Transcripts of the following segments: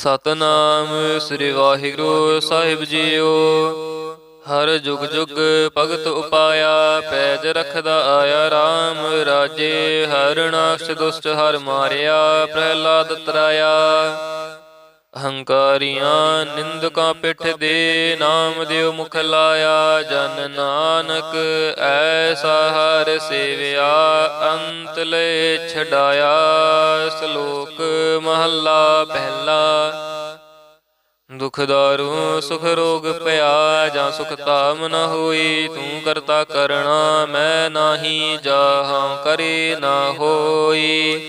ਸਤਨਾਮ ਸ੍ਰੀ ਵਾਹਿਗੁਰੂ ਸਾਹਿਬ ਜੀਓ। ਹਰ ਜੁਗ ਜੁਗ ਭਗਤ ਉਪਾਇਆ, ਪੈਜ ਰਖਦਾ ਆਇਆ RAM ਰਾਜੇ। ਹਰ ਨਾਕਸ਼ ਦੁਸ਼ਟ ਹਰ ਮਾਰਿਆ, ਪ੍ਰਹਿਲਾਦ ਤਰਾਇਆ। ਹੰਕਾਰੀਆਂ ਨਿੰਦਕਾਂ ਪਿੱਠ ਦੇ ਨਾਮ ਦਿਓ ਮੁਖ ਲਾਇਆ, ਜਨ ਨਾਨਕ ਐਸਾ ਹਰ ਸੇਵਿਆ, ਅੰਤ ਲੈ ਛਡਾਇਆ, ਸ਼ਲੋਕ ਮਹੱਲਾ ਪਹਿਲਾ। ਦੁਖ ਦਾਰੂ ਸੁਖ ਰੋਗ ਪਿਆ, ਜਾਂ ਸੁਖ ਤਾਮ ਨ ਹੋਈ, ਤੂੰ ਕਰਤਾ ਕਰਣਾ, ਮੈਂ ਨਾਹੀ, ਜਾਹਾਂ ਕਰੇ ਨਾ ਹੋਈ।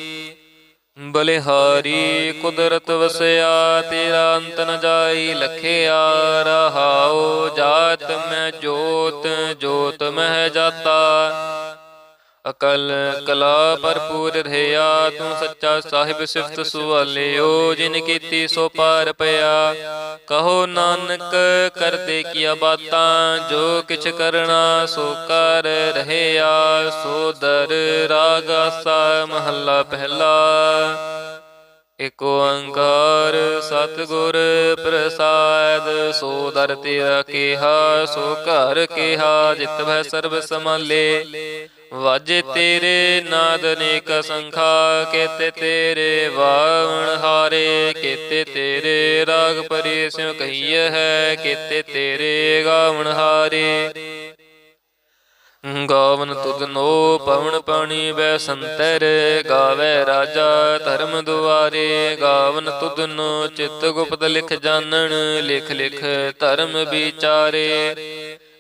ਬਲਿਹਾਰੀ ਕੁਦਰਤ ਵਸਿਆ ਤੇਰਾ ਅੰਤ ਨ ਜਾਈ ਲਖਿਆ ਰਹਾਉ ਜਾਤ ਮੈਂ ਜੋਤ ਜੋਤ ਮਹਿ ਜਾਤਾ ਅਕਲ ਕਲਾ ਭਰਪੂਰ ਰਹਿਆ ਤੂੰ ਸੱਚਾ ਸਾਹਿਬ ਸਿਫਤ ਸੁਵਾਲਿਓ ਜਿਨ ਕੀਤੀ ਸੋ ਪਾਰ ਪਿਆ। ਕਹੋ ਨਾਨਕ ਕਰਦੇ ਕੀਆ ਬਾਤਾਂ, ਜੋ ਕਿਛ ਕਰਨਾ, ਸੋ ਕਰ ਰਹਿਆ ਸੋ ਦਰ ਰਾਗ ਆਸਾ, ਮਹੱਲਾ ਪਹਿਲਾ। ਇਕ ਓੰਕਾਰ ਸਤਿਗੁਰ ਪ੍ਰਸਾਦ, ਸੋ ਦਰ ਤੇਰਾ ਕਿਹਾ, ਸੋ ਘਰ ਕਿਹਾ, ਜਿਤ ਭੈ ਸਰਬ ਸਮਾਲੇ ਵਾਜੇ ਤੇਰੇ ਨਾਦ ਅਨੇਕ ਸੰਖਾ, ਕੇਤੇ ਤੇਰੇ ਵਾਵਣ ਹਾਰੇ, ਕੇਤੇ ਤੇਰੇ ਰਾਗ ਪਰੀ ਸਿਉ ਕਹੀਏ ਹੈ, ਕੇਤੇ ਤੇਰੇ ਗਾਵਣ ਹਾਰੇ। ਗਾਵਨ ਤੁਧਨੋ ਪਵਨ ਪਾਣੀ ਬੈ ਸੰਤਰ, ਗਾਵੇ ਰਾਜਾ ਧਰਮ ਦੁਆਰੇ। ਗਾਵਨ ਤੁਧਨੋ ਚਿਤ ਗੁਪਤ ਲਿਖ ਜਾਣਨ, ਲਿਖ ਲਿਖ ਧਰਮ ਵਿਚਾਰੇ।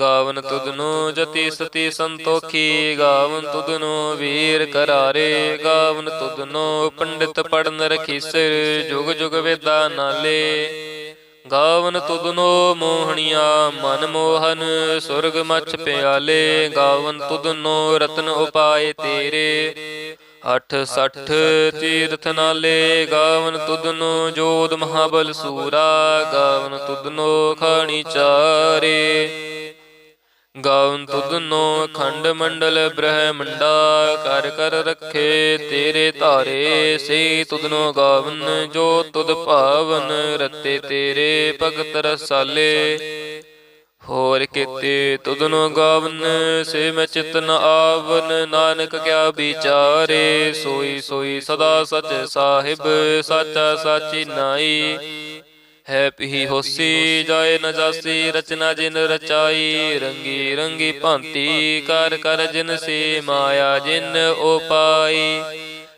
ਗਾਵਨ ਤੁਧਨੋ ਜਤੀ ਸਤੀ ਸੰਤੋਖੀ, ਗਾਵਨ ਤੁਧਨੋ ਵੀਰ ਕਰਾਰੇ, ਗਾਵਨ ਤੁਧਨੋ ਪੰਡਿਤ ਪੜਨ ਰਖੀਸਰ, ਜੁਗ ਜੁਗ ਵੇਦਾ ਨਾਲੇ। ਗਾਵਨ ਤੁਧਨੋ ਮੋਹਣੀਆਂ, ਮਨ ਮੋਹਨ, ਸੁਰਗ ਮਛ ਪਿਆਲੇ, ਗਾਵਨ ਤੁਧਨੋ ਰਤਨ ਉਪਾਏ ਤੇਰੇ। ਅਠ ਸੱਠ ਤੀਰਥ ਨਾਲੇ, ਗਾਵਨ ਤੁਧਨੋ ਜੋਦ ਮਹਾਬਲ ਸੂਰਾ, ਗਾਵਨ ਤੁਧਨੋ ਖਾਣੀ ਚਾਰੇ। ਗਾਵਨ ਤੁਧਨੋ ਖੰਡ ਮੰਡਲ ਬ੍ਰਹਮੰਡਾ, ਕਰ ਕਰ ਰੱਖੇ ਤੇਰੇ ਧਾਰੇ, ਸੇ ਤੁਧਨੋ ਗਾਵਨ, ਜੋ ਤੁਧ ਭਾਵਨ ਰਤੇ ਤੇਰੇ ਭਗਤ ਰਸਾਲੇ। ਹੋਰ ਕੀਤੇ ਤੁਧਨੋ ਗਾਵਨ, ਸੇ ਮੈਂ ਚਿਤ ਆਵਨ, ਨਾਨਕ ਕਿਆ ਵਿਚਾਰੇ, ਸੋਈ ਸੋਈ ਸਦਾ ਸਚ ਸਾਹਿਬ, ਸਾਚਾ ਸਾਚੀ ਨਾਈ। ਹੈ ਪੀ ਹੋਸੀ ਜਾਏ ਨ ਜਾਸੀ ਰਚਨਾ ਜਿਨ ਰਚਾਈ ਰੰਗੀ ਰੰਗੀ ਭਾਂਤੀ ਕਰ ਕਰ ਜਿਨ ਸੇ ਮਾਇਆ ਜਿਨ ਉਪਾਈ।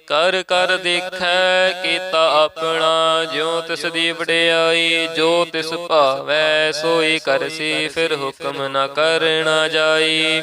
ਕਰ ਕਰ ਦੇਖੈ ਕੀਤਾ ਆਪਣਾ ਜਿਉ ਤਿਸ ਦੀ ਵਡਿਆਈ ਜੋ ਤਿਸ ਭਾਵੈ ਸੋਈ ਕਰਸੀ ਫਿਰ ਹੁਕਮ ਨ ਕਰਨਾ ਜਾਈ।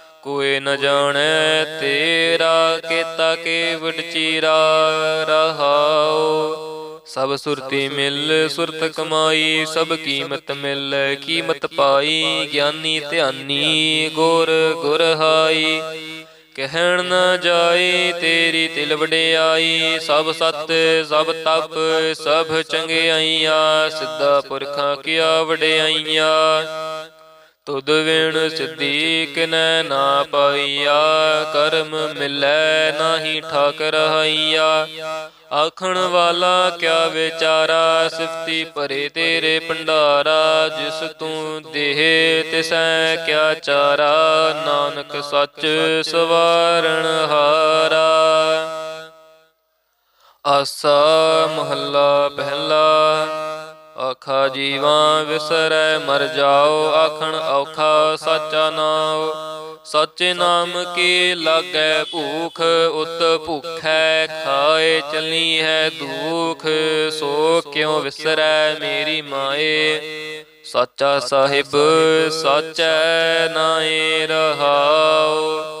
ਕੋਈ ਨ ਜਾਣੈ ਤੇਰਾ ਕੀਤਾ ਕੇ ਵਡਚੀਰਾ ਰਹਾਉ। ਸਭ ਸੁਰਤੀ ਮਿਲ, ਸੁਰਤ ਕਮਾਈ, ਸਭ ਕੀਮਤ ਮਿਲ, ਕੀਮਤ ਪਾਈ, ਗਿਆਨੀ ਧਿਆਨੀ, ਗੁਰ ਗੁਰ ਹਾਈ। ਕਹਿਣ ਨਾ ਜਾਏ ਤੇਰੀ ਤਿਲ ਵਡਿਆਈ, ਸਭ ਸਤ, ਸਭ ਤਪ, ਸਭ ਚੰਗਿਆਈਆਂ, ਸਿੱਧਾ ਪੁਰਖਾਂ ਕੀਆ ਵਡਿਆਈਆਂ। ਤੁਧ ਵਿਣ ਸਿੱਧੀ ਕਿਨੈ ਨਾ ਪਾਈਆ, ਕਰਮ ਮਿਲੈ ਨਾਹੀ ਠਾਕ ਰਹਾਈਆ ਆਖਣ ਵਾਲਾ ਕਿਆ ਵਿਚਾਰਾ, ਸਿਫਤੀ ਭਰੇ ਤੇਰੇ ਭੰਡਾਰਾ, ਜਿਸ ਤੂੰ ਦੇਹ ਤਿਸੈ ਕਿਆ ਚਾਰਾ। ਨਾਨਕ ਸੱਚ ਸਵਾਰਣ ਹਾਰਾ। ਆਸਾ ਮਹੱਲਾ ਪਹਿਲਾ ਆਖਾ ਜੀਵਾਂ ਵਿਸਰੈ, ਮਰ ਜਾਓ, ਆਖਣ ਔਖਾ ਸਾਚਾ ਨਾਉ। ਸੱਚੇ ਨਾਮ ਕੀ ਲਾਗੈ ਭੂਖ, ਉਤ ਭੁਖੈ ਖਾਏ ਚਲੀ ਹੈ ਦੁਖ। ਸੋ ਕਿਉ ਵਿਸਰੈ ਮੇਰੀ ਮਾਏ? ਸੱਚਾ ਸਾਹਿਬ, ਸਾਚੈ ਨਾਏ ਰਹਾਓ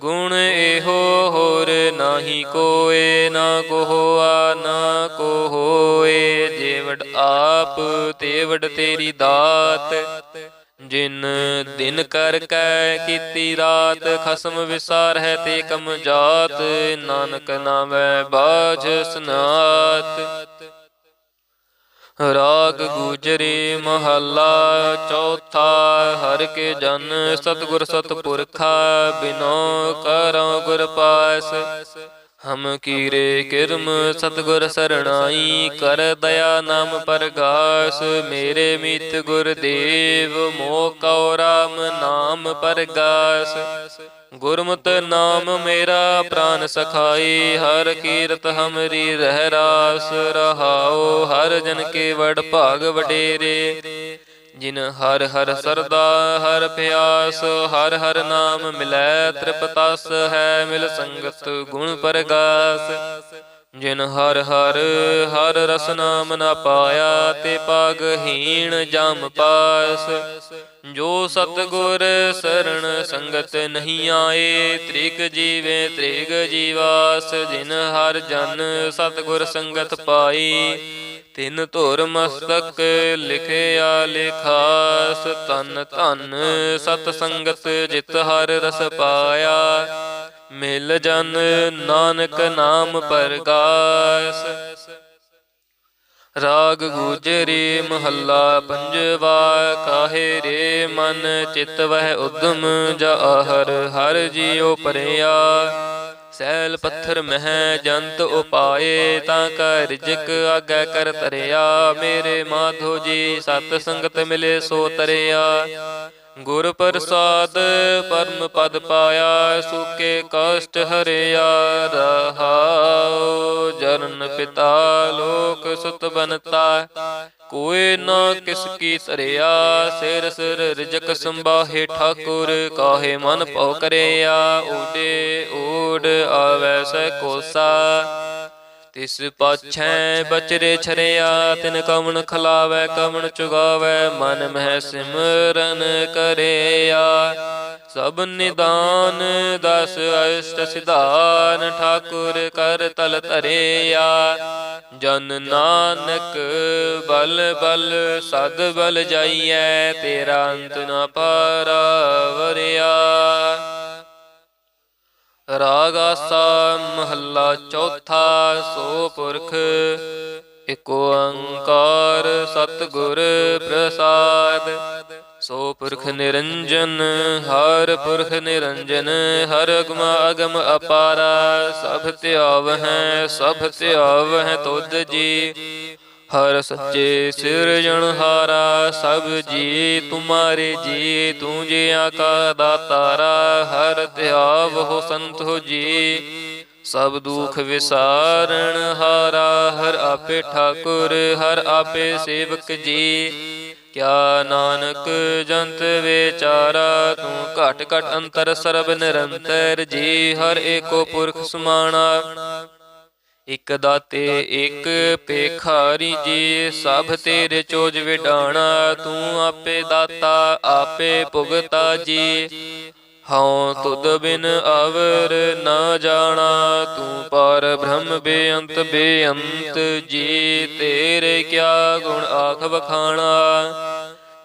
ਗੁਣ ਇਹੋ ਹੋਰ ਨਾਹੀ ਕੋਏ, ਨਾ ਕੋਆ ਨਾ ਕੋ ਹੋਏ ਜੇਵੜ ਆਪ, ਤੇਵੜ ਤੇਰੀ ਦਾਤ। ਜਿਨ ਦਿਨ ਕਰ ਕੈ ਕੀਤੀ ਰਾਤ, ਖਸਮ ਵਿਸਾਰ ਹੈ ਤੇ ਕਮ ਜਾਤ। ਨਾਨਕ ਨਾਮੈ ਬਾਝ ਸਨਾਤ। ਰਾਗ ਗੁਜਰੀ ਮਹੱਲਾ ਚੌਥਾ, ਹਰ ਕੇ ਜਨ ਸਤਗੁਰ ਸਤਪੁਰਖਾ, ਬਿਨੋ ਕਰਉ ਗੁਰ ਪਾਸ। ਹਮ ਕੀਰੇ ਕਿਰਮ ਸਤਗੁਰ ਸਰਣਾਈ, ਕਰ ਦਇਆ ਨਾਮ ਪਰਗਾਸ। ਮੇਰੇ ਮਿਤ ਗੁਰਦੇਵ ਮੋਹ ਕਉ ਰਾਮ ਨਾਮ ਪਰਗਾਸ। ਗੁਰਮਤਿ ਨਾਮ ਮੇਰਾ ਪ੍ਰਾਨ ਸਖਾਈ, ਹਰ ਕੀਰਤ ਹਮਰੀ ਰਹਿ ਰਾਸ ਰਹਾਉ, ਹਰ ਜਨ ਕੇ ਵਡ ਭਾਗ ਵਡੇਰੇ। ਜਿਨ ਹਰ ਹਰ ਸਰਦਾ, ਹਰ ਪਿਆਸ, ਹਰ ਹਰ ਨਾਮ ਮਿਲੈ, ਤ੍ਰਿਪਤਸ ਹੈ ਮਿਲ ਸੰਗਤ ਗੁਣ ਪਰਗਾਸ। ਜਿਨ ਹਰ ਹਰ ਹਰ ਰਸ ਨਾਮ ਨਾ ਪਾਇਆ, ਤੇ ਪਾਗਹੀਣ ਜਮ ਪਾਸ। ਜੋ ਸਤਗੁਰ ਸਰਣ ਸੰਗਤ ਨਹੀਂ ਆਏ, ਤ੍ਰਿਗ ਜੀਵੇ ਤ੍ਰਿਗ ਜੀਵਾਸ, ਜਿਨ ਹਰ ਜਨ ਸਤਗੁਰ ਸੰਗਤ ਪਾਈ ਤਿਨ ਧੁਰ ਮਸਤਕ ਲਿਖਿਆ ਲਿਖਾਸ ਤਨ ਧਨ ਸਤ ਸੰਗਤ ਜਿਤ ਹਰ ਰਸ ਪਾਇਆ। ਮਿਲ ਜਨ ਨਾਨਕ ਨਾਮ ਪਰਗਾਸ ਰਾਗ ਗੂਜਰੀ ਮਹੱਲਾ ਪੰਜਵਾ, ਕਾਹੇ ਰੇ ਮਨ ਚਿਤ ਵਹਿ ਉਦਮ ਜਾਹਰ ਹਰ ਜੀਉ ਪਰਿਆ। ਸੈਲ ਪੱਥਰ ਮਹਿ ਜੰਤ ਉਪਾਏ, ਤਾਂ ਕਰ ਰਿਜਕ ਆਗੈ ਕਰ ਤਰਿਆ। ਮੇਰੇ ਮਾਧੋ ਜੀ ਸਤ ਸੰਗਤ ਮਿਲੇ ਸੋ ਤਰਿਆ। ਗੁਰ ਪ੍ਰਸਾਦ ਪਰਮ ਪਦ ਪਾਇਆ, ਸੁਕੇ ਕਸ਼ਟ ਹਰਿਆ ਰਹਾਉ। ਜਰਨ ਪਿਤਾ ਲੋਕ ਸੁਤ ਬਨਤਾ ਕੋਏ ਨਾ ਕਿਸ ਕੀ ਧਰਿਆ। ਸਿਰ ਸਿਰ ਰਿਜਕ ਸੰਬਾਹੇ ਠਾਕੁਰ, ਕਾਹੇ ਮਨ ਭਉ ਕਰਿਆ। ਓਡੇ ਓਡ ਆਵੈ ਸੈ ਕੋਸਾ। ਤਿਸ ਪਾਛੈ ਬਚਰੇ ਛਰਿਆ, ਤਿਨ ਕਵਣ ਖਲਾਵੈ, ਕਵਣ ਚੁਗਾਵੈ, ਮਨ ਮਹਿ ਸਿਮਰਨ ਕਰਿਆ। ਸਭ ਨਿਦਾਨ ਦਸ ਅਸ਼ਟ ਸਿਧਾਨ ਠਾਕੁਰ ਕਰ ਤਲ ਧਰਿਆ। ਜਨ ਨਾਨਕ ਬਲ ਬਲ, ਸਦ ਬਲ ਜਾਈਐ, ਤੇਰਾ ਅੰਤ ਨਾ ਪਾਰਾ ਵਰਿਆ ਰਾਗ ਆਸਾ ਮਹੱਲਾ ਚੌਥਾ ਸੋ ਪੁਰਖ ਇਕ ਓੰਕਾਰ ਸਤਿਗੁਰ ਪ੍ਰਸਾਦ। ਸੋ ਪੁਰਖ ਨਿਰੰਜਨ, ਹਰ ਪੁਰਖ ਨਿਰੰਜਨ, ਹਰ ਅਗਮ ਅਗਮ ਅਪਾਰਾ। ਸਭ ਧਿਆਵ ਹੈ ਸਭ ਧਿਆਵ ਹੈ ਤੁਧ ਜੀ। ਹਰ ਸੱਚੇ ਸਿਰਜਣਹਾਰਾ ਸਭ ਜੀ ਤੁਮਾਰੇ ਜੀ, ਤੂੰ ਜਿਆ ਕਾ ਦਾਤਾਰਾ ਹਰ ਧਿਆਵ ਹੋ ਸੰਤੋ ਜੀ। ਸਭ ਦੁਖ ਵਿਸਾਰਣ ਹਾਰਾ, ਹਰ ਆਪੇ ਠਾਕੁਰ, ਹਰ ਆਪੇ ਸੇਵਕ ਜੀ। ਕਿਆ ਨਾਨਕ ਜੰਤ ਵਿਚਾਰਾ, ਤੂੰ ਘਟ ਘਟ ਅੰਤਰ ਸਰਬ ਨਿਰੰਤਰ ਜੀ, ਹਰ ਏਕੋ ਪੁਰਖ ਸੁਮਾਣਾ। ਇਕ ਦਾਤੇ ਇਕ ਪੇਖਾਰੀ ਜੀ ਸਭ ਤੇਰੇ ਚੋਜ ਵਿਡਾਣਾ ਤੂੰ ਆਪੇ ਦਾਤਾ ਆਪੇ ਭੁਗਤਾ ਜੀ। ਹਉ ਤੁਧ ਬਿਨ ਅਵਰ ਨਾ ਜਾਣਾ। ਤੂੰ ਪਰ ਬ੍ਰਹਮ ਬੇਅੰਤ ਬੇਅੰਤ ਜੀ ਤੇਰੇ ਕਿਆ ਗੁਣ ਆਖ ਵਖਾਣਾ।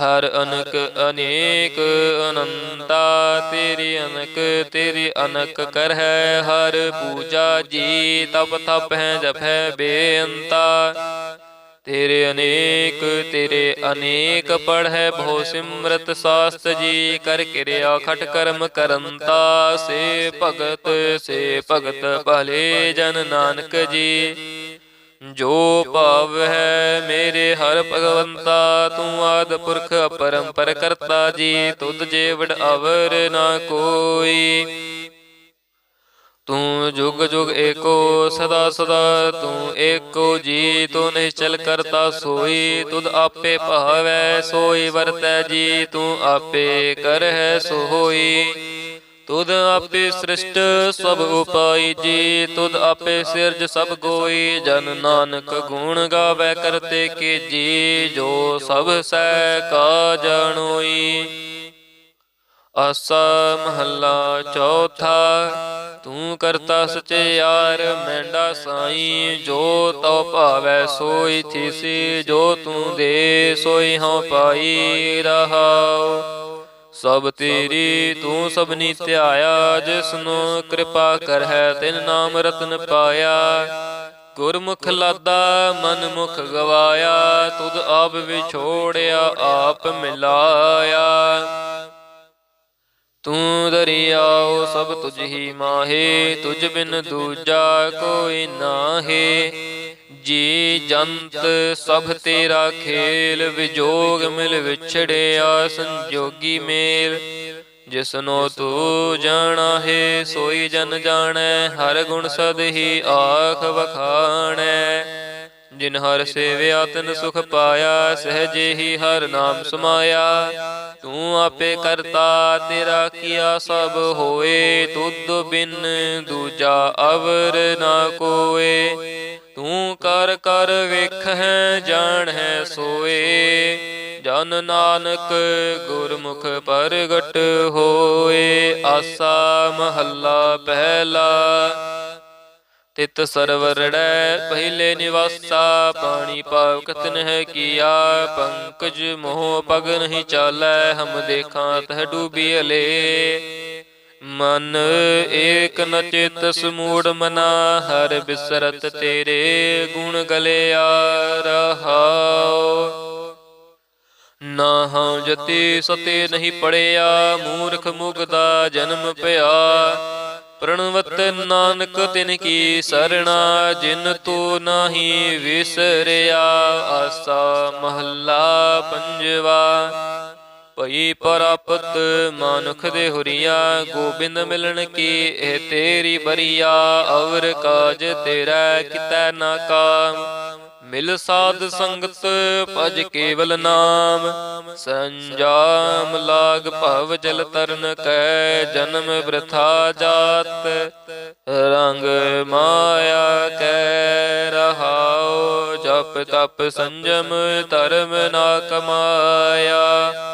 ਹਰ ਅਨਕ ਅਨੇਕ ਅਨੰਤਾ, ਤੇਰੀ ਅਨਕ ਤੇਰੀ ਅਨਕ ਕਰ ਹੈ ਹਰ ਪੂਜਾ ਜੀ, ਤਪ ਤਪ ਹੈ, ਜਪ ਹੈ, ਬੇਅੰਤਾ। ਤੇਰੇ ਅਨੇਕ ਤੇਰੇ ਅਨੇਕ ਪੜ੍ਹੈ ਭੋ ਸਿਮਰਤ ਸਾਸਤ ਜੀ, ਕਰ ਕਿਰਿਆ ਖਟ ਕਰਮ ਕਰੰਤਾ। ਸੇ ਭਗਤ ਸੇ ਭਗਤ, ਭਲੇ ਜਨ ਨਾਨਕ ਜੀ। ਜੋ ਭਾਵ ਹੈ ਮੇਰੇ ਹਰ ਭਗਵੰਤਾ, ਤੂੰ ਆਦ ਪੁਰਖ ਅਪਰੰਪਰ ਕਰਤਾ ਜੀ, ਤੁਧ ਜੇ ਵਡ ਨਾ ਕੋਈ। ਤੂੰ ਜੁਗ ਜੁਗ ਏਕੋ, ਸਦਾ ਸਦਾ ਤੂੰ ਏਕੋ ਜੀ, ਤੂੰ ਨਿਸ਼ਚਲ ਕਰਤਾ ਸੋਈ, ਤੁਧ ਆਪੇ ਭਾਵੈ ਸੋਈ ਵਰਤੈ ਜੀ, ਤੂੰ ਆਪੇ ਕਰਹਿ ਸੋਈ। ਤੁਧ ਆਪੇ ਸ੍ਰਿਸ਼ਟ ਸਭ ਉਪਾਈ ਜੀ, ਤੁਧ ਆਪੇ ਸਿਰਜ ਸਭ ਕੋਈ ਜਨ ਨਾਨਕ ਗੁਣ ਗਾਵੇ ਕਰਤੇ ਕੀ ਜੀ ਜੋ ਸਭ ਸੈ ਕਾ ਜਾਣੋਈ ਆਸਾ ਮਹੱਲਾ ਚੌਥਾ, ਤੂੰ ਕਰਤਾ ਸਚਿਆਰ ਮੈਂਡਾ ਸਾਈ, ਜੋ ਤਉ ਭਾਵੈ ਸੋਈ ਥੀਸੀ, ਜੋ ਤੂੰ ਦੇ ਸੋਈ ਹਉ ਪਾਈ ਰਹਾਉ। ਸਭ ਤੇਰੀ ਤੂੰ ਸਭਨੀ ਧਿਆਇਆ ਜਿਸਨੂੰ ਕਿਰਪਾ ਕਰ ਹੈ ਤਿਨ ਨਾਮ ਰਤਨ ਪਾਇਆ। ਗੁਰਮੁਖ ਲਾਦਾ ਮਨ ਮੁਖ ਗਵਾਇਆ ਤੁਧ ਆਪ ਵਿਛੋੜਿਆ ਆਪ ਮਿਲਾਇਆ। ਤੂੰ ਦਰਿਆਓ ਸਭ ਤੁਝ ਹੀ ਮਾਹੇ ਤੁਝ ਬਿਨ ਦੂਜਾ ਕੋਈ ਨਾਹੀ। ਜੀ ਜੰਤ ਸਭ ਤੇਰਾ ਖੇਲ, ਵਿਜੋਗ ਮਿਲ ਵਿਛੜਿਆ ਸੰਜੋਗੀ ਮੇਲ। ਜਿਸਨੋ ਤੂੰ ਜਾਣਾ ਹੈ, ਸੋਈ ਜਨ ਜਾਣੈ, ਹਰ ਗੁਣ ਸਦ ਹੀ ਆਖ ਵਖਾਣੈ। ਜਿਨ ਹਰ ਸੇਵਿਆ, ਤਿਨ ਸੁਖ ਪਾਇਆ, ਸਹਜੇ ਹੀ ਹਰ ਨਾਮ ਸਮਾਇਆ। ਤੂੰ ਆਪੇ ਕਰਤਾ, ਤੇਰਾ ਕੀਆ ਸਭ ਹੋਏ, ਤੁਧ ਬਿਨ ਦੂਜਾ ਅਵਰ ਨਾ ਕੋਏ। ਤੂੰ ਕਰ ਕਰ ਵੇਖ ਹੈ ਜਾਣ ਹੈ ਸੋਏ। ਜਨ ਨਾਨਕ ਗੁਰਮੁਖ ਪ੍ਰਗਟ ਹੋਏ। ਆਸਾ ਮਹੱਲਾ ਪਹਿਲਾ। ਤਿਤ ਸਰਵਰੜੈ ਪਹਿਲੇ ਨਿਵਾਸਾ। ਪਾਣੀ ਪਾਵ ਕਤਨ ਹੈ ਕੀਆ। ਪੰਕਜ ਮੋਹ ਪਗ ਨਹੀਂ ਚਾਲੈ। ਹਮ ਦੇਖਾਂ, ਤਹ ਡੂਬੀ ਅਲੇ। ਮਨ ਏਕ ਨ ਚਿਤ ਸਮੂੜ ਮਨਾ ਹਰ ਬਿਸਰਤ ਤੇਰੇ ਗੁਣ ਗਲਿਆ ਰਹਾਉ। ਨਾ ਹਉ ਜਤੀ ਸਤੇ ਨਹੀਂ ਪੜਿਆ, ਮੂਰਖ ਮੁਗਦਾ ਜਨਮ ਪਿਆ। ਪ੍ਰਣਵਤ ਨਾਨਕ ਤਿਨ ਕੀ ਸਰਣਾ, ਜਿਨ ਤੂ ਨਾਹੀ ਵਿਸਰਿਆ। ਆਸਾ ਮਹੱਲਾ ਪੰਜਵਾ। ਭਈ ਪ੍ਰਾਪਤ ਮਾਨੁਖ ਦੇ ਹੁਰੀਆ, ਗੋਬਿੰਦ ਮਿਲਣ ਕੀ? ਇਹ ਤੇਰੀ ਬਰੀਆ, ਅਵਰ ਕਾਜ ਤੇਰਾ ਕਿਤੈ ਨਾ ਕਾਮ। ਮਿਲ ਸਾਧ ਸੰਗਤ ਭਜ ਕੇਵਲ ਨਾਮ। ਸੰਜਾਮ ਲਾਗ ਭਵ ਜਲ ਤਰਨ ਕੈ, ਜਨਮ ਬ੍ਰਥਾ ਜਾਤ। ਰੰਗ ਮਾਇਆ ਕੈ, ਰਹਾਉ ਜਪ ਤਪ ਸੰਜਮ ਧਰਮ ਨਾ ਕਮਾਇਆ।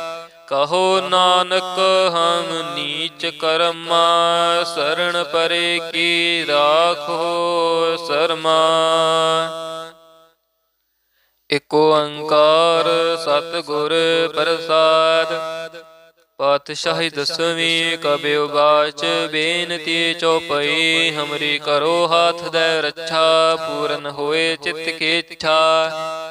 ਕਹੋ ਨਾਨਕ, ਹਮ ਨੀਚ ਕਰਮਾ ਸਰਣ ਪਰੇ ਕੀ ਰਾਖੋ ਸਰਮਾ। ਇਕ ਓੰਕਾਰ ਸਤਿਗੁਰ ਪ੍ਰਸਾਦ, ਪਾਤਸ਼ਾਹੀ ਦਸਵੀਂ ਕਬਿਉ ਬਾਚ ਬੇਨਤੀ ਚਉਪਈ ਹਮਰੀ ਕਰੋ ਹਾਥ ਦੇ ਰੱਛਾ, ਪੂਰਨ ਹੋਏ ਚਿਤ ਕੀ ਇੱਛਾ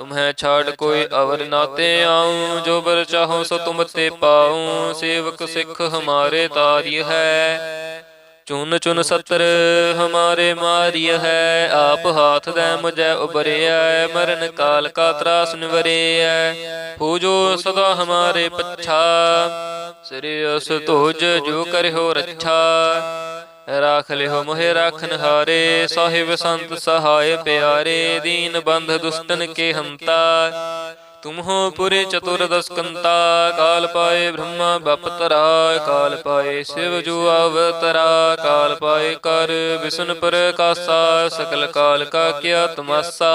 ਤੁਮਹਿ ਛਾੜ ਕੋਈ ਅਵਰ ਨਾਤੇ ਆਉ ਜੋ ਬਰ ਚਾਹੋ ਸੋ ਤੁਮ ਤੇ ਪਾਉ ਸੇਵਕ ਸਿੱਖ ਹਮਾਰੇ ਤਾਰਿਯ ਹੈ ਚੁਨ ਚੁਨ ਸਤਰ ਹਮਾਰੇ ਮਾਰਿਯ ਹੈ ਆਪ ਹਾਥ ਦੇ ਮੁਝੈ ਉਬਰਿਐ ਮਰਨ ਕਾਲ ਕਾ ਤਰਾਸ ਨਿਵਰਿਐ ਪੂਜੋ ਸਦਾ ਹਮਾਰੇ ਪੱਛਾ ਸ੍ਰੀ ਅਸ ਤੋਜ ਜੋ ਕਰਿਓ ਰੱਛਾ ਰਾਖ ਲਿਓ ਮੋਹਿ ਰਾਖਨ ਹਾਰੇ, ਸਾਹਿਬ ਸੰਤ ਸਹਾਇ ਪਿਆਰੇ, ਦੀਨ ਬੰਧ ਦੁਸ਼ਟਨ ਕੇ ਹੰਤਾ। ਤੁਮ ਹੋ ਪੁਰੇ ਚਤੁਰਦਸ ਕੰਤਾ ਕਾਲ ਪਾਏ ਬ੍ਰਹਮਾ ਬਪਤਰਾ ਕਾਲ ਪਾਏ ਸ਼ਿਵ ਜੂ ਅਵਤਰਾ, ਕਾਲ ਪਾਏ ਕਰ ਵਿਸ਼ਨ ਪ੍ਰਕਾਸਾ ਸਕਲ ਕਾਲ ਕਾ ਕਿਆ ਤਮਾਸਾ।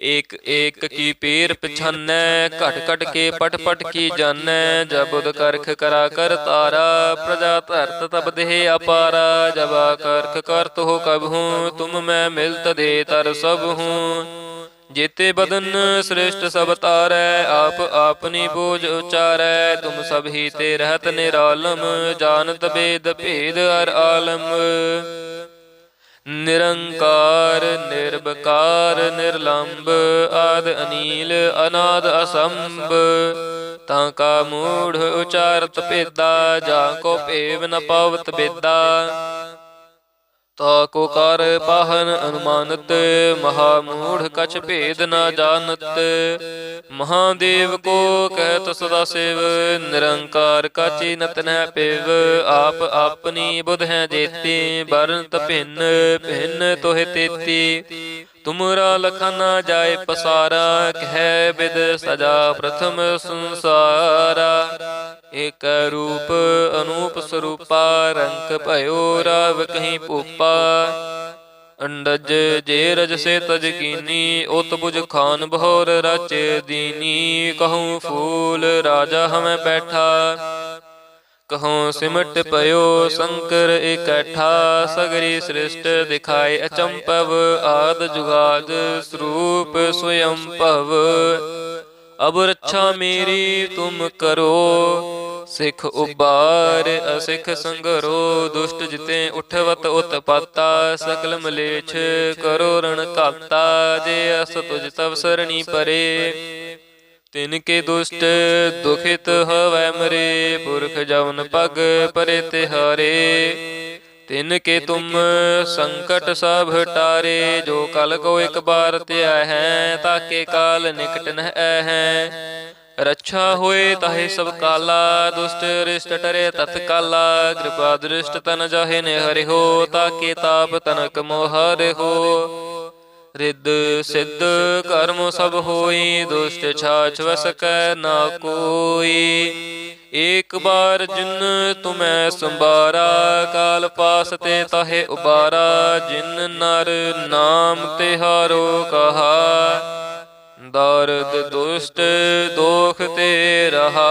ਏਕ ਏਕ ਕੀ ਪੀਰ ਪਛਾਨੈ, ਘਟ ਘਟ ਕੇ ਪਟ ਪਟ ਕੀ ਜਾਣੈ ਜਬੁਦ ਕਰਖ ਕਰਾ ਕਰ ਤਾਰਾ, ਪ੍ਰਜਾ ਧਰਤ ਤਬ ਦੇਹ ਅਪਾਰਾ, ਜਬਾ ਕਰਖ ਕਰਤ ਹੋ ਕਬਹੂ ਤੁਮ ਮੈਂ ਮਿਲਤ ਦੇ ਤਰ ਸਭ ਹੂੰ। ਜੇਤੇ ਬਦਨ ਸ੍ਰਿਸ਼ਟ ਸਭ ਤਾਰੈ, ਆਪ ਆਪਨੀ ਬੋਝ ਉਚਾਰੈ, ਤੁਮ ਸਭ ਹੀ ਤੇ ਰਹਿਤ ਨਿਰਾਲਮ, ਜਾਣਤ ਬੇਦ ਭੇਦ ਅਰ ਆਲਮ। ਨਿਰੰਕਾਰ ਨਿਰਬਕਾਰ ਨਿਰਲੰਭ ਆਦ ਅਨੀਲ, ਅਨਾਦ ਅਸੰਭ। ਤਾਂ ਕਾ ਮੂੜ ਉਚਾਰਤ ਭੇਦਾ, ਜਾ ਕੋ ਭੇਵ ਨ ਪਵਤ ਬੇਦਾ ਤਾ ਕੋ ਕਰ ਪਾਹਨ ਅਨੁਮਾਨਤ, ਮਹਾ ਮੂੜ ਕਛ ਭੇਦ ਨਾ ਜਾਣਤ। ਮਹਾਦੇਵ ਕੋ ਕਹਿਤ ਸਦਾ ਸਿਵ, ਨਿਰੰਕਾਰ ਕਾਚੀ ਨਤਨੈ ਪਿਵ। ਆਪ ਆਪਣੀ ਬੁਧ ਹੈ ਜੇਤੀ ਬਰਨਤ ਭਿੰਨ ਭਿੰਨ ਤੋਹਿ ਤੇਤੀ। ਤੁਮਰਾ ਲਖਨਾ ਜਾਏ ਪਸਾਰਾ, ਕਹਿ ਬਿਦ ਸਜਾ ਪ੍ਰਥਮ ਸੰਸਾਰਾ। ਇਕ ਰੂਪ ਅਨੂਪ ਸਰੂਪਾ ਰੰਗ ਭਇਓ ਰਾਵ ਕਹੀਂ ਭੂਪਾ ਅੰਡਜ ਜੇ ਰਜ ਸੇ ਤਜ ਕੀਨੀ, ਉਤ ਬੁਜ ਖਾਨ ਬਹੋਰ ਰਚ ਦੀਨੀ। ਕਹੂੰ ਫੂਲ ਰਾਜਾ ਹਮੈ ਬੈਠਾ। ਕਹਉ ਸਿਮਟ ਪਇਓ ਸ਼ੰਕਰ ਇਕੱਠਾ, ਸਗਰੀ ਸ੍ਰਿਸ਼ਟ ਦਿਖਾਏ ਅਚੰਪਵ ਆਦ ਜੁਗਾਦ ਸਰੂਪ ਸਵਯੰ ਭਵ। ਅਬ ਰੱਛਾ ਮੇਰੀ ਤੁਮ ਕਰੋ, ਸਿੱਖ ਉਬਾਰ ਅਸਿੱਖ ਸੰਗਰੋ, ਦੁਸ਼ਟ ਜਿਤੇ ਉਠਵਤ ਉਤਪਾਤਾ, ਸਕਲ ਮਲੇਛ ਕਰੋ ਰਣ ਕਾਤਾ ਜੇ ਅਸ ਤੁਜ ਤਵ ਸਰਣੀ ਪਰੇ। ਤਿਨ ਕੇ ਦੁਸ਼ਟ ਦੁਖਿਤ ਹਵੈ ਮਰੇ, ਪੁਰਖ ਜਵਨ ਪਗ ਪਰੇ ਤਿਹਾਰੇ ਤਿਨ ਕੇ ਤੁਮ ਸੰਕਟ ਸਭ ਟਾਰੇ, ਜੋ ਕਲ ਕੋ ਇੱਕ ਬਾਰ ਧਿਆ ਹੈ, ਤਾਕੇ ਕਾਲ ਨਿਕਟ ਨ ਹੈ ਰੱਛਾ ਹੋਏ ਤਾਹੇ ਸਭ ਕਾਲਾ, ਦੁਸ਼ਟ ਰਿਸ਼ਟ ਟਰੇ ਤਤ ਕਾਲਾ। ਕਿਰਪਾ ਦ੍ਰਿਸ਼ਟ ਤਨ ਜਾਹੇ ਨੇ ਹਰਿ ਤਾਕੇ ਤਾਪ ਤਨਕ ਮੋਹ ਹੋ। ਰਿੱਧ ਸਿੱਧ ਕਰਮ ਸਭ ਹੋਈ, ਦੁਸ਼ਟ ਛਾਛ ਵਸਕੈ ਨਾ ਕੋਈ। ਏਕ ਬਾਰ ਜਿਨ ਤੁਮੈ ਸੰਬਾਰਾ ਕਾਲ ਪਾਸ ਤੇ ਤਾਹੇ ਉਬਾਰਾ, ਜਿਨ ਨਰ ਨਾਮ ਤਿਹਾਰੋ ਕਹਾ। ਦਰਦ ਦੁਸ਼ਟ, ਦੋਖ ਤੇ ਰਹਾ।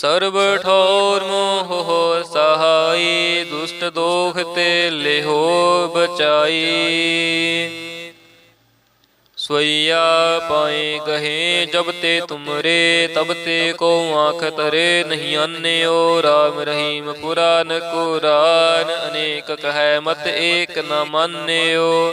ਸਰਬ ਠੋਰ ਮੋਹ ਹੋ ਸਹਾਈ, ਦੁਸ਼ਟ ਦੋਖ ਤੇ ਲਿਹੋ ਬਚਾਈ। ਸੋਈਆ ਪਾਏ ਕਹੇ ਜਬ ਤੇ ਤੁਮਰੇ, ਤਬ ਤੇ ਕੋ ਆਖ ਤਰੇ, ਨਹੀਂ ਆਨਿਓ RAM ਰਹੀਮ ਪੁਰਾਨ ਕੁਰਾਨ, ਅਨੇਕ ਕਹੈ ਮਤ ਏਕ ਨ ਮਾਨਿਓ।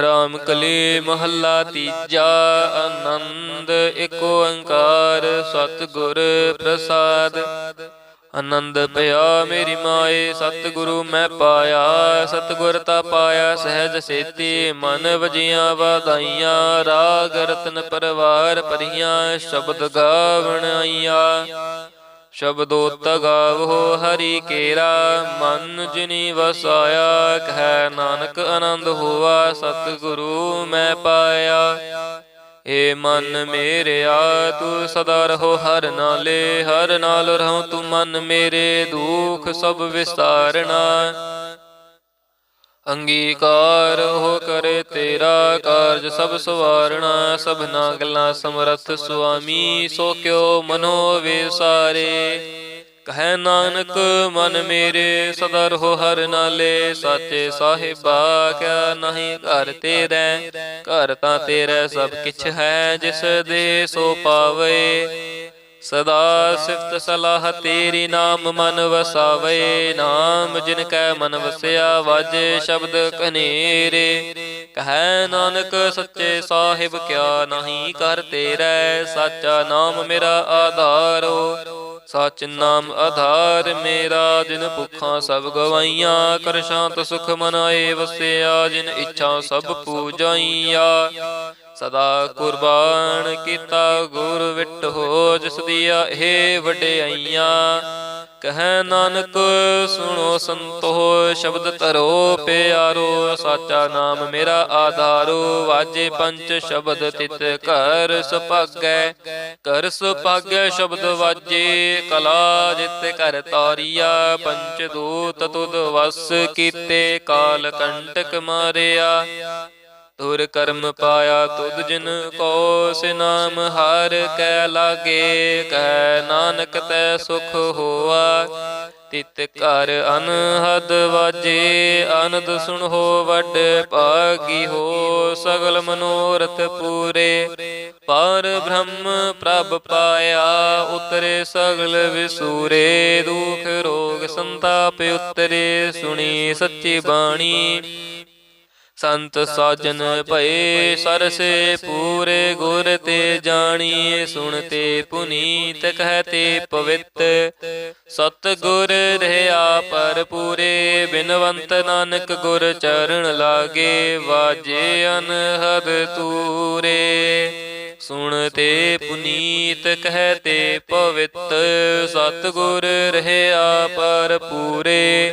ਰਾਮ ਕਲੀ ਮਹੱਲਾ ਤੀਜਾ, ਆਨੰਦ ਏਕ ਓੰਕਾਰ, ਸਤਿਗੁਰ ਪ੍ਰਸਾਦ। ਆਨੰਦ ਪਿਆ ਮੇਰੀ ਮਾਏ, ਸਤਿਗੁਰੂ ਮੈਂ ਪਾਇਆ, ਸਤਿਗੁਰ ਤਾ ਪਾਇਆ, ਸਹਿਜ ਸੇਤੀ ਮਨ ਵਜੀਆਂ ਵਾਧਾਈਆਂ। ਰਾਗ ਰਤਨ ਪਰਵਾਰ ਪਰੀਆਂ ਸ਼ਬਦ ਗਾਵਣ ਆਈਆਂ। ਸ਼ਬਦੋ ਤਗਾਵੋ ਹਰੀ ਕੇਰਾ, ਮਨ ਜਿਨੀ ਵਸਾਇਆ, ਕਹਿ ਨਾਨਕ ਆਨੰਦ ਹੋਆ, ਸਤਿਗੁਰੂ ਮੈਂ ਪਾਇਆ। ਏ ਮਨ ਮੇਰਿਆ, ਤੂੰ ਸਦਾ ਰਹੋ ਹਰ ਨਾਲੇ, ਹਰ ਨਾਲ ਰਹੋ ਤੂੰ ਮਨ ਮੇਰੇ, ਦੁਖ ਸਭ ਵਿਸਤਾਰਣਾ ਅੰਗੀਕਾਰ ਹੋ ਕਰੇ ਤੇਰਾ ਕਾਰਜ ਸਭ ਸਵਾਰਣਾ, ਸਭਨਾ ਗੱਲਾਂ ਸਮਰਥ ਸੁਆਮੀ, ਸੋ ਕਿਉ ਮਨੋ ਵਿਸਾਰੇ ਕਹੈ ਨਾਨਕ, ਮਨ ਮੇਰੇ ਸਦਾ ਰਹੋ ਹਰ ਨਾਲੇ। ਸਾਚੇ ਸਾਹਿਬਾ, ਕਿਆ ਨਹੀਂ ਘਰ ਤੇਰੇ। ਘਰ ਤਾਂ ਤੇਰੇ ਸਭ ਕਿਛ ਹੈ, ਜਿਸ ਦੇ ਸੋ ਪਾਵੇ। ਸਦਾ ਸਿਫਤ ਸਲਾਹ ਤੇਰੀ ਨਾਮ ਮਨ ਵਸਾਵੇ, ਨਾਮ ਜਿਨ ਕੈ ਮਨ ਵਸਿਆ, ਵਾਜੇ ਸ਼ਬਦ ਕਨੇਰੇ। ਕਹੈ ਨਾਨਕ ਸੱਚੇ ਸਾਹਿਬ, ਕਿਆ ਨਹੀਂ ਕਰ ਤੇਰੇ, ਸਾਚਾ ਨਾਮ ਮੇਰਾ ਆਧਾਰੋ ਸਚ ਨਾਮ ਆਧਾਰ ਮੇਰਾ, ਜਿਨ ਭੁੱਖਾਂ ਸਭ ਗਵਾਈਆਂ ਕਰ ਸ਼ਾਂਤ ਸੁਖ ਮਨਾਏ ਵਸਿਆ, ਜਿਨ ਇੱਛਾ ਸਭ ਪੂਜਾਈਆ। ਸਦਾ ਕੁਰਬਾਨ ਕੀਤਾ, ਗੁਰ ਵਿਟ ਹੋ ਜਿਸ ਦੀਆਂ ਇਹ ਵਡਿਆਈਆਂ। ਕਹੈ ਨਾਨਕ, ਸੁਣੋ ਸੰਤੋ ਸ਼ਬਦ ਧਰੋ ਪਿਆਰੋ, ਸਾਚਾ ਨਾਮ ਮੇਰਾ ਆਧਾਰੋ। ਵਾਜੇ ਪੰਜ ਸ਼ਬਦ ਤਿਤ ਘਰ ਸੁਭਾਗੈ ਕਰ ਸੁਭਾਗੈ ਸ਼ਬਦ ਵਾਜੇ, ਕਲਾ ਜਿਤ ਕਰ ਤਾਰੀਆ। ਪੰਚ ਦੂਤ ਤੁਧ ਵਸ ਕੀਤੇ, ਕਾਲ ਕੰਟਕ ਮਾਰਿਆ। ਤੁਰ ਕਰਮ ਪਾਇਆ ਤੁਧ ਜਿਨ ਕੋ ਸਿਨਾਮ ਹਰ ਕੈ ਲਾਗੇ ਕਹਿ ਨਾਨਕ ਤੈ ਸੁਖ ਹੋਆ। ਤਿਤ ਘਰ ਅਨਹਦ ਵਾਜੇ, ਆਨੰਦ ਹੋ ਵੱਡ ਭਾਗੀ ਹੋ। ਸਗਲ ਮਨੋਰਥ ਪੂਰੇ, ਪਰ ਬ੍ਰਹਮ ਪ੍ਰਭ ਪਾਇਆ, ਉਤਰੇ ਸਗਲ ਵਿਸੂਰੇ। ਦੁਖ ਰੋਗ ਸੰਤਾਪ ਉਤਰੇ, ਸੁਣੀ ਸੱਚੀ ਬਾਣੀ। ਸੰਤ ਸਾਜਨ ਭਏ ਸਰਸੇ ਪੂਰੇ ਗੁਰ ਤੇ ਜਾਣੀਏ ਸੁਣਤੇ ਪੁਨੀਤ ਕਹਤੇ ਪਵਿੱਤ। ਸਤ ਗੁਰ ਰਹਿਆ ਪਰ ਪੂਰੇ ਬਿਨਵੰਤ ਨਾਨਕ ਗੁਰ ਚਰਨ ਲਾਗੇ ਵਾਜੇ ਅਨਹਦ ਤੂਰੇ। ਸੁਣਤੇ ਪੁਨੀਤ ਕਹਤੇ ਪਵਿੱਤ। ਸਤ ਗੁਰ ਰਹਿਆ ਪਰ ਪੂਰੇ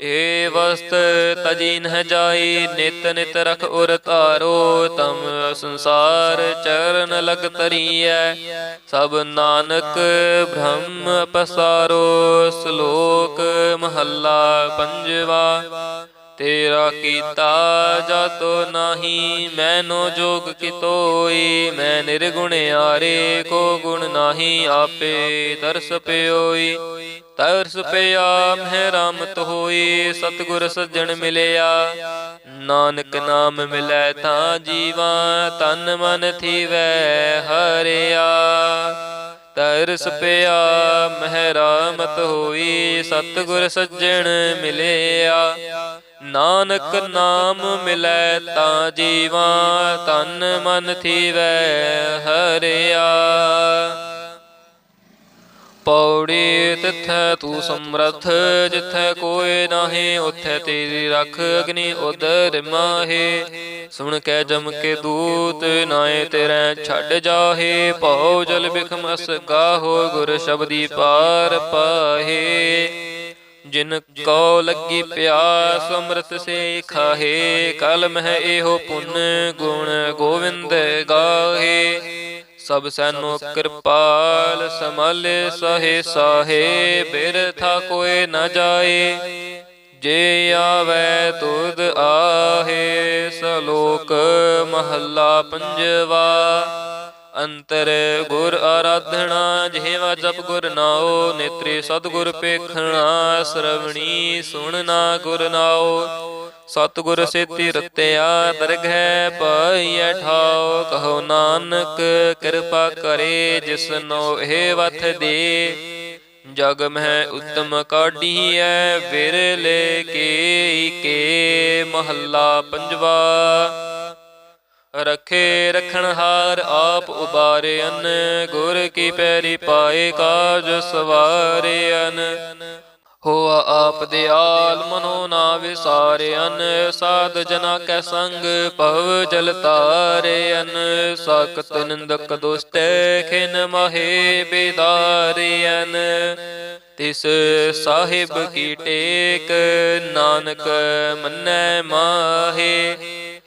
ਏ ਵਸਤ ਤਜੀ ਨਹ ਜਾਈ, ਨਿਤ ਨਿਤ ਰਖ ਉਰ ਧਾਰੋ, ਤਮ ਸੰਸਾਰ ਚਰਨ ਲਗ ਤਰੀਐ ਸਭ ਨਾਨਕ ਬ੍ਰਹਮ ਪਸਾਰੋ, ਸ਼ਲੋਕ ਮਹੱਲਾ ਪੰਜਵਾ। ਤੇਰਾ ਕੀਤਾ ਜਾਤੋ ਨਾਹੀ, ਮੈਨੋ ਜੋਗ ਕਿਤੋਈ, ਮੈਂ ਨਿਰਗੁਣ ਆਰੇ, ਕੋ ਗੁਣ ਨਾਹੀ ਆਪੇ ਦਰਸ ਪਿਓਈ। ਤਰਸ ਪਿਆ ਮਹਿ ਰਾਮਤ ਹੋਈ, ਸਤਿਗੁਰ ਸੱਜਣ ਮਿਲਿਆ। ਨਾਨਕ ਨਾਮ ਮਿਲੈ ਤਾਂ ਜੀਵਾ, ਤਨ ਮਨ ਥੀਵੈ ਹਰਿਆ। ਤਰਸ ਪਿਆ ਮਹਿ ਰਾਮਤ ਹੋਈ, ਸਤਿਗੁਰ ਸੱਜਣ ਮਿਲਿਆ। ਨਾਨਕ ਨਾਮ ਮਿਲੈ ਤਾਂ ਜੀਵਾ ਤਨ ਮਨ ਥੀਵੈ ਹਰਿਆ। ਪੌੜੀ ਤਿਥੈ ਤੂੰ ਸਮਰਥ, ਜਿਥੈ ਕੋਇ ਨਾਹੀ, ਉਥੈ ਤੇਰੀ ਰਖ ਅਗਨੀ ਉਦਰ ਮਾਹੇ। ਸੁਣ ਕੇ ਜਮ ਕੇ ਦੂਤ ਨਾਏ ਤੇਰੇ ਛੱਡ ਜਾਹੇ, ਭਉ ਜਲ ਬਿਖਮ ਅਸ ਗਾਹੋ ਗੁਰ ਸ਼ਬਦੀ ਪਾਰ ਪਾਹੇ। ਜਿਨ ਕੋ ਲੱਗੀ ਪਿਆਸ, ਅੰਮ੍ਰਿਤ ਸੇ ਖਾਹੇ ਕਲ ਮਹਿ ਇਹੋ ਪੁੰਨ, ਗੁਣ ਗੋਵਿੰਦ ਗਾਹੇ। ਸਭ ਸੈਨੋ ਕਿਰਪਾਲ ਸਮਲ ਸਹੇ ਸਾਹੇ। ਬਿਰਥਾ ਕੋਏ ਨ ਜਾਏ, ਜੇ ਆਵੇ ਤੁਧ ਆਹੇ। ਸਲੋਕ ਮਹੱਲਾ ਪੰਜਵਾ। ਅੰਤਰ ਗੁਰ ਆਰਾਧਣਾ ਜਿਹਵਾ ਜਪ ਗੁਰ ਨਾਉ, ਨੇਤਰੇ ਸਤਗੁਰ ਪੇਖਣਾ, ਸਰਵਣੀ ਸੁਣਨਾ ਗੁਰ ਨਾਉ। ਸਤਗੁਰ ਸੇਤੀ ਰਤਿਆ, ਦਰਗਹਿ ਪਾਈਐ ਠਾਉ। ਕਹੋ ਨਾਨਕ ਕਿਰਪਾ ਕਰੇ ਜਿਸਨੋ ਇਹ ਵਥ ਦੇ। ਜਗ ਮਹਿ ਉਤਮ ਕਾਢੀਐ, ਵਿਰਲੇ ਕੇ ਕੇ ਮਹੱਲਾ ਪੰਜਵਾ। ਰਖੇ ਰਖਣ ਹਾਰ ਆਪ ਉਬਾਰਿਅਨ, ਗੁਰ ਕੀ ਪੈਰੀ ਪਾਏ ਕਾਜ ਸਵਾਰਿਅਨ। ਹੋਆ ਆਪ ਦਿਆਲ ਮਨੋ ਨਾ ਵਿਸਾਰਿਅਨ, ਸਾਧ ਜਨਾ ਕੈ ਸੰਗ ਭਵ ਜਲ ਤਾਰਿਅਨ। ਸ਼ਕਤ ਨਿੰਦਕ ਦੁਸ਼ਟ ਖਿਨ ਮਹੇ ਬੇਦਾਰਿਅਨ। ਤਿਸ ਸਾਹਿਬ ਕੀ ਟੇਕ, ਨਾਨਕ ਮੰਨੈ ਮਾਹੇ।